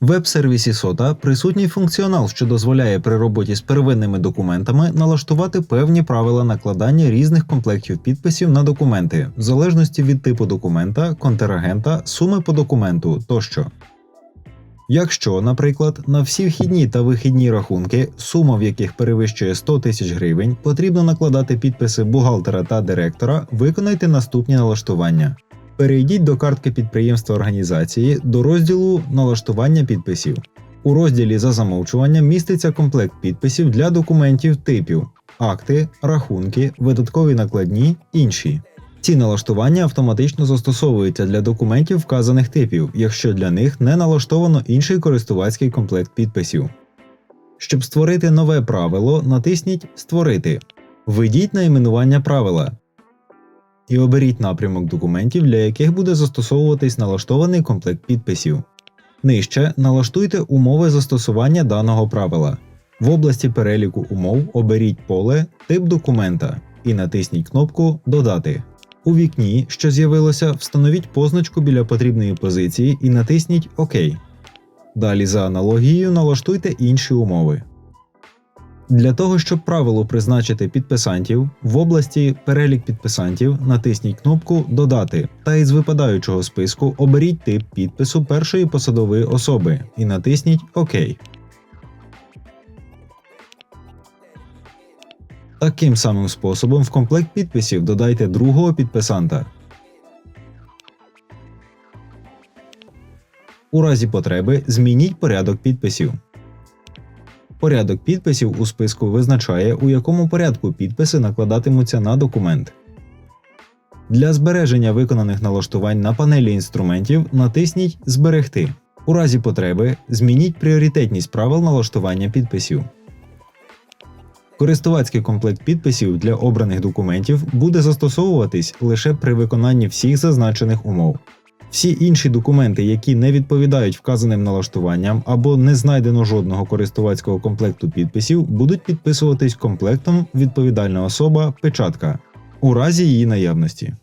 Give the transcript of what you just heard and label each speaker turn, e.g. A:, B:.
A: Веб-сервісі SOTA присутній функціонал, що дозволяє при роботі з первинними документами налаштувати певні правила накладання різних комплектів підписів на документи, в залежності від типу документа, контрагента, суми по документу тощо. Якщо, наприклад, на всі вхідні та вихідні рахунки, сума в яких перевищує 100 тисяч гривень, потрібно накладати підписи бухгалтера та директора, виконайте наступні налаштування. Перейдіть до картки підприємства організації до розділу Налаштування підписів. У розділі за замовчування міститься комплект підписів для документів типів акти, рахунки, видаткові накладні, інші. Ці налаштування автоматично застосовуються для документів вказаних типів, якщо для них не налаштовано інший користувацький комплект підписів. Щоб створити нове правило, натисніть Створити. Введіть найменування правила і оберіть напрямок документів, для яких буде застосовуватись налаштований комплект підписів. Нижче налаштуйте умови застосування даного правила. В області переліку умов оберіть поле Тип документа і натисніть кнопку Додати. У вікні, що з'явилося, встановіть позначку біля потрібної позиції і натисніть ОК. Далі за аналогією налаштуйте інші умови. Для того, щоб правилу призначити підписантів, в області Перелік підписантів натисніть кнопку Додати та із випадаючого списку оберіть тип підпису першої посадової особи і натисніть ОК. Таким самим способом в комплект підписів додайте другого підписанта. У разі потреби змініть порядок підписів. Порядок підписів у списку визначає, у якому порядку підписи накладатимуться на документ. Для збереження виконаних налаштувань на панелі інструментів натисніть Зберегти. У разі потреби змініть пріоритетність правил налаштування підписів. Користувацький комплект підписів для обраних документів буде застосовуватись лише при виконанні всіх зазначених умов. Всі інші документи, які не відповідають вказаним налаштуванням або не знайдено жодного користувацького комплекту підписів, будуть підписуватись комплектом відповідальна особа печатка у разі її наявності.